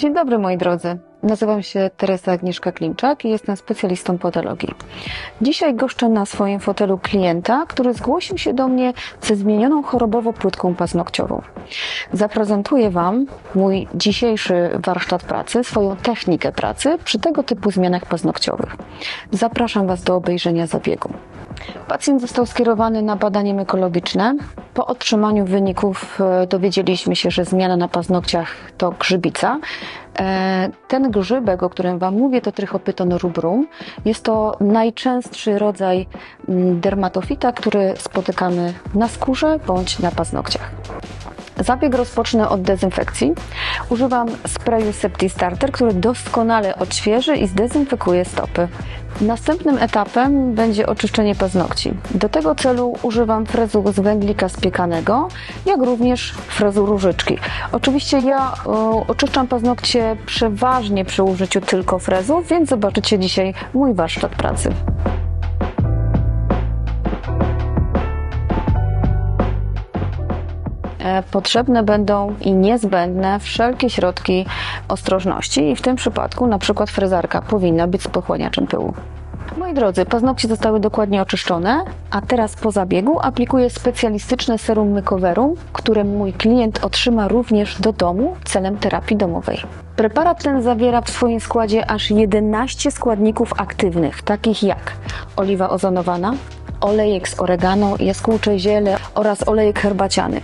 Dzień dobry moi drodzy. Nazywam się Teresa Agnieszka Klimczak i jestem specjalistą podologii. Dzisiaj goszczę na swoim fotelu klienta, który zgłosił się do mnie ze zmienioną chorobowo płytką paznokciową. Zaprezentuję Wam mój dzisiejszy warsztat pracy, swoją technikę pracy przy tego typu zmianach paznokciowych. Zapraszam Was do obejrzenia zabiegu. Pacjent został skierowany na badanie mykologiczne. Po otrzymaniu wyników e, dowiedzieliśmy się, że zmiana na paznokciach to grzybica. E, Ten grzybek, o którym Wam mówię, to Trichopyton rubrum. Jest to najczęstszy rodzaj mm, dermatofita, który spotykamy na skórze bądź na paznokciach. Zabieg rozpocznę od dezynfekcji. Używam sprayu Septistarter, który doskonale odświeży i zdezynfekuje stopy. Następnym etapem będzie oczyszczenie paznokci. Do tego celu używam frezu z węglika spiekanego, jak również frezu różyczki. Oczywiście ja o, oczyszczam paznokcie przeważnie przy użyciu tylko frezu, więc zobaczycie dzisiaj mój warsztat pracy. Potrzebne będą i niezbędne wszelkie środki ostrożności i w tym przypadku na przykład frezarka powinna być z pochłaniaczem pyłu. Moi drodzy, paznokcie zostały dokładnie oczyszczone, a teraz po zabiegu aplikuję specjalistyczne serum mykowerum, które mój klient otrzyma również do domu celem terapii domowej. Preparat ten zawiera w swoim składzie aż 11 składników aktywnych, takich jak oliwa ozonowana, olejek z oregano, jaskółcze ziele oraz olejek herbaciany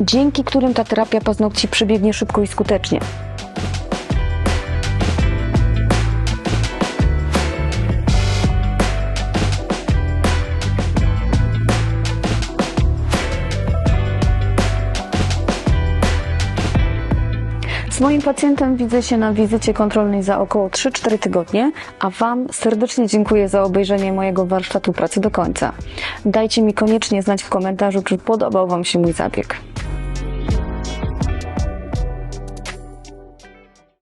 dzięki którym ta terapia paznokci przebiegnie szybko i skutecznie. Z moim pacjentem widzę się na wizycie kontrolnej za około 3-4 tygodnie, a Wam serdecznie dziękuję za obejrzenie mojego warsztatu pracy do końca. Dajcie mi koniecznie znać w komentarzu, czy podobał Wam się mój zabieg.